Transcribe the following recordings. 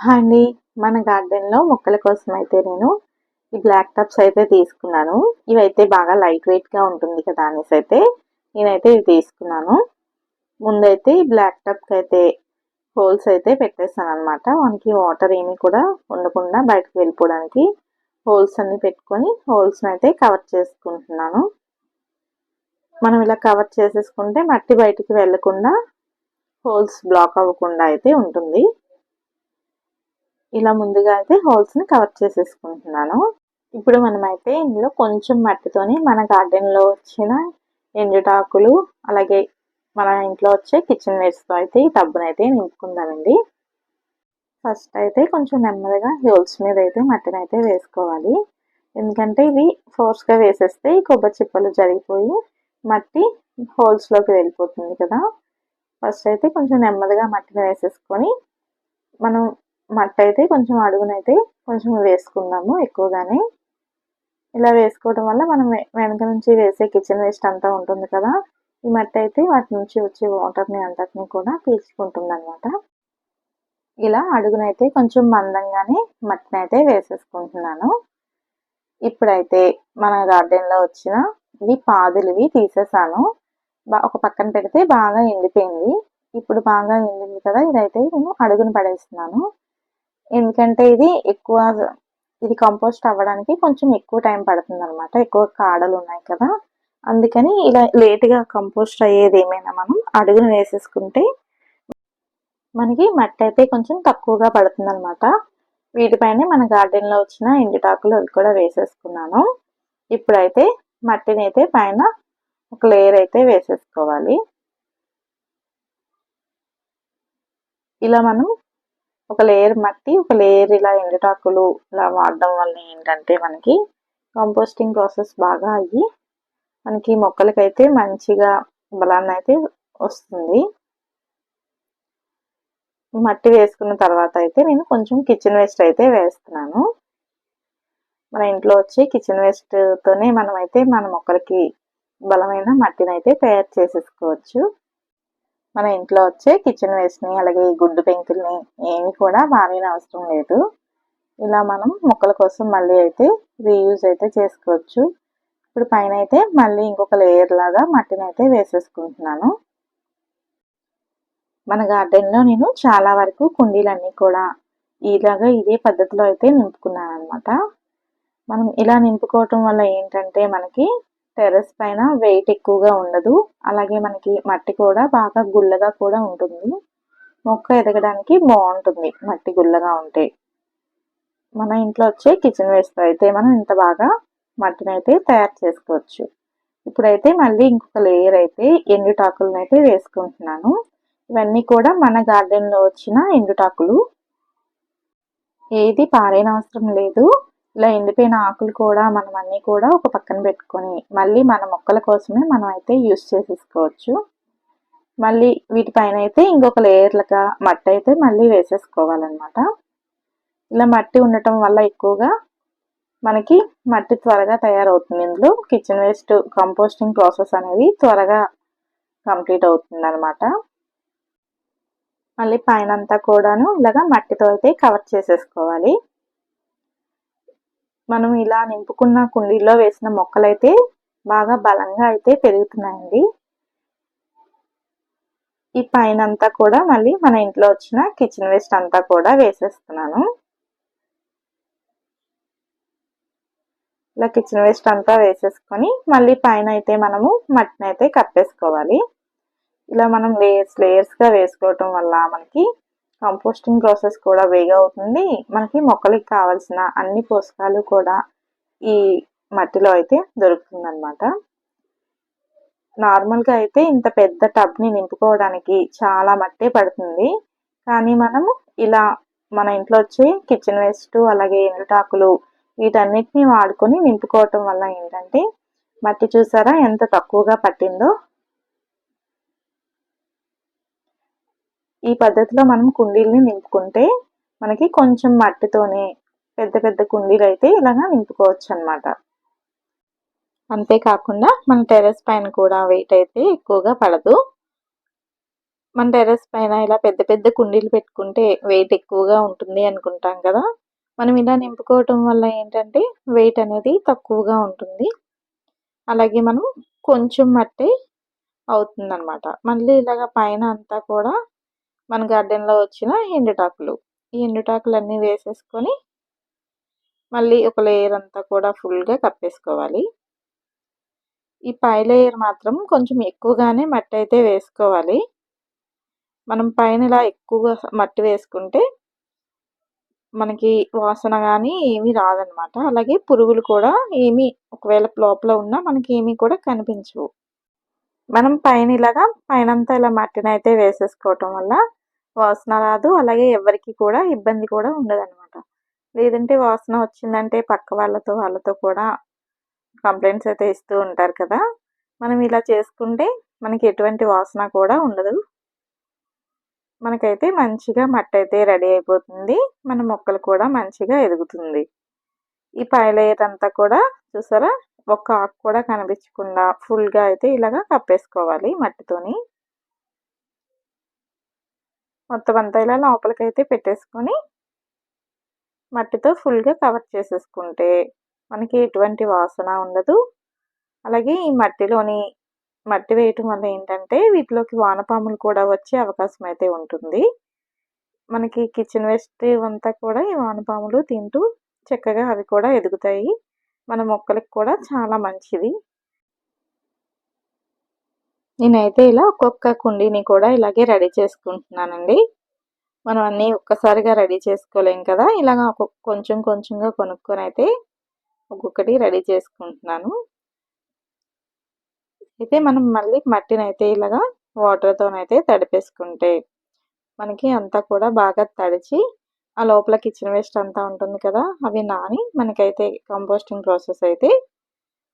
అండి మన గార్డెన్లో మొక్కల కోసం అయితే నేను ఈ బ్లాక్ టప్స్ అయితే తీసుకున్నాను. ఇవైతే బాగా లైట్ వెయిట్గా ఉంటుంది కదా అనేసి అయితే నేనైతే ఇవి తీసుకున్నాను. ముందైతే ఈ బ్లాక్ టప్కి అయితే హోల్స్ అయితే పెట్టేస్తాను అనమాట మనకి వాటర్ ఏమీ కూడా ఉండకుండా బయటకు వెళ్ళిపోవడానికి హోల్స్ అన్ని పెట్టుకొని హోల్స్ని అయితే కవర్ చేసుకుంటున్నాను. మనం ఇలా కవర్ చేసేసుకుంటే మట్టి బయటికి వెళ్ళకుండా హోల్స్ బ్లాక్ అవ్వకుండా అయితే ఉంటుంది. ఇలా ముందుగా అయితే హోల్స్ని కవర్ చేసేసుకుంటున్నాను. ఇప్పుడు మనమైతే ఇందులో కొంచెం మట్టితోని మన గార్డెన్లో వచ్చిన ఎండుటాకులు అలాగే మన ఇంట్లో వచ్చే కిచెన్ వేస్ట్తో అయితే ఈ టబ్బునైతే నింపుకుందామండి. ఫస్ట్ అయితే కొంచెం నెమ్మదిగా హోల్స్ మీద అయితే మట్టిని అయితే వేసుకోవాలి. ఎందుకంటే ఇవి ఫోర్స్గా వేసేస్తే ఈ కొబ్బరి చిప్పలు జరిగిపోయి మట్టి హోల్స్లోకి వెళ్ళిపోతుంది కదా. ఫస్ట్ అయితే కొంచెం నెమ్మదిగా మట్టిని వేసేసుకొని మనం మట్టయితే కొంచెం అడుగునైతే కొంచెం వేసుకుందాము ఎక్కువగానే. ఇలా వేసుకోవడం వల్ల మనం వెనక నుంచి వేసే కిచెన్ వేస్ట్ అంతా ఉంటుంది కదా. ఈ మట్టి అయితే వాటి నుంచి వచ్చే వాటర్ని అంతటిని కూడా పీల్చుకుంటుంది అనమాట ఇలా అడుగునైతే కొంచెం మందంగానే మట్టిని అయితే వేసేసుకుంటున్నాను. ఇప్పుడైతే మన గార్డెన్లో వచ్చిన ఇవి పాదులువి తీసేసాను. ఒక పక్కన పెడితే బాగా ఎండిపోయింది. ఇప్పుడు బాగా ఎండింది కదా ఇదైతే నేను అడుగును పడేస్తున్నాను. ఎందుకంటే ఇది ఎక్కువ ఇది కంపోస్ట్ అవ్వడానికి కొంచెం ఎక్కువ టైం పడుతుంది అనమాట ఎక్కువ కాడలు ఉన్నాయి కదా. అందుకని ఇలా లేట్గా కంపోస్ట్ అయ్యేది ఏమైనా మనం అడుగును వేసేసుకుంటే మనకి మట్టి అయితే కొంచెం తక్కువగా పడుతుంది అనమాట వీటిపైనే మన గార్డెన్లో వచ్చిన ఎండుటాకులు అవి కూడా వేసేసుకున్నాను. ఇప్పుడైతే మట్టిని అయితే పైన ఒక లేయర్ అయితే వేసేసుకోవాలి. ఇలా మనం ఒక లేయర్ మట్టి ఒక లేయర్ ఇలా ఎండుటాకులు ఇలా వాడడం వల్ల ఏంటంటే మనకి కంపోస్టింగ్ ప్రాసెస్ బాగా అయ్యి మనకి మొక్కలకైతే మంచిగా బలాన్ని అయితే వస్తుంది. మట్టి వేసుకున్న తర్వాత అయితే నేను కొంచెం కిచెన్ వేస్ట్ అయితే వేస్తున్నాను. మన ఇంట్లో వచ్చి కిచెన్ వేస్ట్తోనే మనమైతే మన మొక్కలకి బలమైన మట్టిని అయితే తయారు చేసేసుకోవచ్చు. మన ఇంట్లో వచ్చే కిచెన్ వేస్ట్ని అలాగే గుడ్డు పెంకుల్ని ఏమి కూడా మారిన అవసరం లేదు. ఇలా మనం మొక్కల కోసం మళ్ళీ అయితే రీయూజ్ అయితే చేసుకోవచ్చు. ఇప్పుడు పైన అయితే మళ్ళీ ఇంకొక లేయర్ లాగా మట్టిని అయితే వేసేసుకుంటున్నాను. మన గార్డెన్లో నేను చాలా వరకు కుండీలన్నీ కూడా ఇలాగా ఇదే పద్ధతిలో అయితే నింపుకున్నాను అనమాట మనం ఇలా నింపుకోవటం వల్ల ఏంటంటే మనకి టెర్రస్ పైన వెయిట్ ఎక్కువగా ఉండదు. అలాగే మనకి మట్టి కూడా బాగా గుల్లగా కూడా ఉంటుంది. మొక్క ఎదగడానికి బాగుంటుంది మట్టి గుల్లగా ఉంటే. మన ఇంట్లో వచ్చే కిచెన్ వేస్ట్ అయితే మనం ఇంత బాగా మట్టిని అయితే తయారు చేసుకోవచ్చు. ఇప్పుడైతే మళ్ళీ ఇంకొక లేయర్ అయితే ఎండుటాకులను అయితే వేసుకుంటున్నాను. ఇవన్నీ కూడా మన గార్డెన్లో వచ్చిన ఎండుటాకులు. ఏది పారైన అవసరం లేదు. ఇలా ఎండిపోయిన ఆకులు కూడా మనం అన్నీ కూడా ఒక పక్కన పెట్టుకొని మళ్ళీ మన మొక్కల కోసమే మనం అయితే యూస్ చేసేసుకోవచ్చు. మళ్ళీ వీటిపైన అయితే ఇంకొక లేయర్లుగా మట్టి అయితే మళ్ళీ వేసేసుకోవాలన్నమాట. ఇలా మట్టి ఉండటం వల్ల ఎక్కువగా మనకి మట్టి త్వరగా తయారవుతుంది. ఇందులో కిచెన్ వేస్ట్ కంపోస్టింగ్ ప్రాసెస్ అనేది త్వరగా కంప్లీట్ అవుతుంది అనమాట మళ్ళీ పైన అంతా కూడాను ఇలాగా మట్టితో అయితే కవర్ చేసేసుకోవాలి. మనం ఇలా నింపుకున్న కుండీలో వేసిన మొక్కలైతే బాగా బలంగా అయితే పెరుగుతున్నాయండి. ఈ పైన అంతా కూడా మళ్ళీ మన ఇంట్లో వచ్చిన కిచెన్ వేస్ట్ అంతా కూడా వేసేస్తున్నాను. ఇలా కిచెన్ వేస్ట్ అంతా వేసేసుకొని మళ్ళీ పైన అయితే మనము మట్టిని అయితే కప్పేసుకోవాలి. ఇలా మనం లేయర్స్ లేయర్స్గా వేసుకోవటం వల్ల మనకి కంపోస్టింగ్ ప్రాసెస్ కూడా వేగా అవుతుంది మనకి మొక్కలకి కావాల్సిన అన్ని పోషకాలు కూడా ఈ మట్టిలో అయితే దొరుకుతుంది అనమాట నార్మల్గా అయితే ఇంత పెద్ద టబ్ని నింపుకోవడానికి చాలా మట్టే పడుతుంది. కానీ మనము ఇలా మన ఇంట్లో వచ్చే కిచెన్ వేస్ట్ అలాగే ఎండుటాకులు వీటన్నిటిని వాడుకొని నింపుకోవటం వల్ల ఏంటంటే మట్టి చూసారా ఎంత తక్కువగా పట్టిందో? ఈ పద్ధతిలో మనం కుండీల్ని నింపుకుంటే మనకి కొంచెం మట్టితోనే పెద్ద పెద్ద కుండీలు అయితే ఇలాగా నింపుకోవచ్చు అనమాట అంతేకాకుండా మన టెరెస్ పైన కూడా వెయిట్ అయితే ఎక్కువగా పడదు. మన టెర్రస్ పైన ఇలా పెద్ద పెద్ద కుండీలు పెట్టుకుంటే వెయిట్ ఎక్కువగా ఉంటుంది అనుకుంటాం కదా. మనం ఇలా నింపుకోవటం వల్ల ఏంటంటే వెయిట్ అనేది తక్కువగా ఉంటుంది. అలాగే మనం కొంచెం మట్టి అవుతుందన్నమాట. మళ్ళీ ఇలాగ పైన అంతా కూడా మన గార్డెన్లో వచ్చిన ఎండుటాకులు. ఈ ఎండుటాకులు అన్నీ వేసేసుకొని మళ్ళీ ఒక లేయర్ అంతా కూడా ఫుల్గా కప్పేసుకోవాలి. ఈ పై లేయర్ మాత్రం కొంచెం ఎక్కువగానే మట్టి అయితే వేసుకోవాలి. మనం పైన ఇలా ఎక్కువగా మట్టి వేసుకుంటే మనకి వాసన కానీ ఏమీ రాదనమాట అలాగే పురుగులు కూడా ఏమీ ఒకవేళ లోపల ఉన్నా మనకి ఏమీ కూడా కనిపించవు. మనం పైన ఇలాగా పైనంతా ఇలా మట్టిని అయితే వేసేసుకోవటం వల్ల వాసన రాదు. అలాగే ఎవరికి కూడా ఇబ్బంది కూడా ఉండదన్నమాట. లేదంటే వాసన వచ్చిందంటే పక్క వాళ్ళతో వాళ్ళతో కూడా కంప్లైంట్స్ అయితే ఇస్తూ ఉంటారు కదా. మనం ఇలా చేసుకుంటే మనకి ఎటువంటి వాసన కూడా ఉండదు. మనకైతే మంచిగా మట్టి అయితే రెడీ అయిపోతుంది. మన మొక్కలు కూడా మంచిగా ఎదుగుతుంది. ఈ పై లేయర్ అంతా కూడా చూసారా? ఒక్క ఆకు కూడా కనిపించకుండా ఫుల్గా అయితే ఇలాగా కప్పేసుకోవాలి మట్టితోని. మొత్తం అంతా ఇలా లోపలికైతే పెట్టేసుకొని మట్టితో ఫుల్గా కవర్ చేసేసుకుంటే మనకి ఎటువంటి వాసన ఉండదు. అలాగే ఈ మట్టిలోని మట్టి వేయటం వల్ల ఏంటంటే వీటిలోకి వానపాములు కూడా వచ్చే అవకాశం అయితే ఉంటుంది. మనకి కిచెన్ వేస్ట్ అంతా కూడా ఈ వానపాములు తింటూ చక్కగా అవి కూడా ఎదుగుతాయి. మన మొక్కలకు కూడా చాలా మంచిది. నేనైతే ఇలా ఒక్కొక్క కుండీని కూడా ఇలాగే రెడీ చేసుకుంటున్నానండి. మనం అన్నీ ఒక్కసారిగా రెడీ చేసుకోలేం కదా ఇలాగ కొంచెం కొంచెంగా కొనుక్కొని అయితే ఒక్కొక్కటి రెడీ చేసుకుంటున్నాను. అయితే మనం మళ్ళీ మట్టిని అయితే ఇలాగా వాటర్తోనైతే తడిపేసుకుంటే మనకి అంతా కూడా బాగా తడిచి ఆ లోపల కిచెన్ వేస్ట్ అంతా ఉంటుంది కదా అవి నాని మనకైతే కంపోస్టింగ్ ప్రాసెస్ అయితే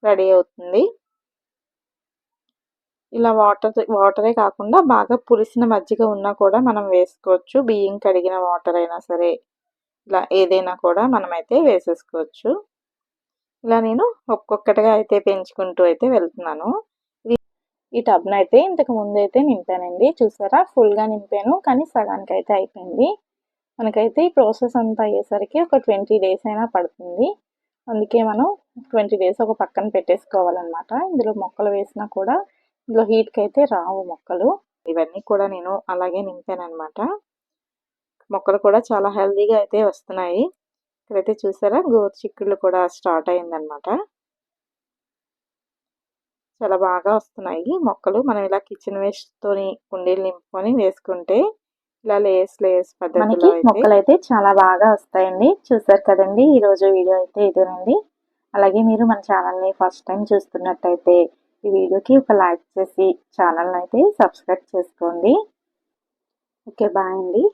రెడీ అవుతుంది. ఇలా వాటర్ వాటరే కాకుండా బాగా పులిసిన మజ్జిగ ఉన్నా కూడా మనం వేసుకోవచ్చు. బియ్యం కడిగిన వాటర్ అయినా సరే ఇలా ఏదైనా కూడా మనమైతే వేసేసుకోవచ్చు. ఇలా నేను ఒక్కొక్కటిగా అయితే పెంచుకుంటూ అయితే వెళ్తున్నాను. ఈ టబ్ను అయితే ఇంతకు ముందు అయితే నింపానండి. చూసారా? ఫుల్గా నింపాను కానీ సగానికి అయితే అయిపోయింది. మనకైతే ఈ ప్రాసెస్ అంతా అయ్యేసరికి ఒక ట్వంటీ డేస్ అయినా పడుతుంది. అందుకే మనం ట్వంటీ డేస్ ఒక పక్కన పెట్టేసుకోవాలన్నమాట. ఇందులో మొక్కలు వేసినా కూడా ఇందులో హీట్కి అయితే రావు మొక్కలు. ఇవన్నీ కూడా నేను అలాగే నింపాను అనమాట మొక్కలు కూడా చాలా హెల్తీగా అయితే వస్తున్నాయి. ఇక్కడైతే చూసారా? గోరు చిక్కుళ్ళు కూడా స్టార్ట్ అయిందనమాట చాలా బాగా వస్తున్నాయి. మొక్కలు మనం ఇలా కిచెన్ వేస్ట్తో కుండీలు నింపుకొని వేసుకుంటే ఇలా లేస్ లేస్ పద్ధతిలో మొక్కలు అయితే. చాలా బాగా వస్తాయండి. చూసారు కదండి ఈ రోజు వీడియో అయితే ఇదేనండి. అలాగే మీరు మన ఛానల్ని ఫస్ట్ టైం చూస్తున్నట్టయితే ఈ వీడియోకి ఒక లైక్ చేసి ఛానల్ని అయితే సబ్స్క్రైబ్ చేసుకోండి. ఓకే బాయ్ అండి.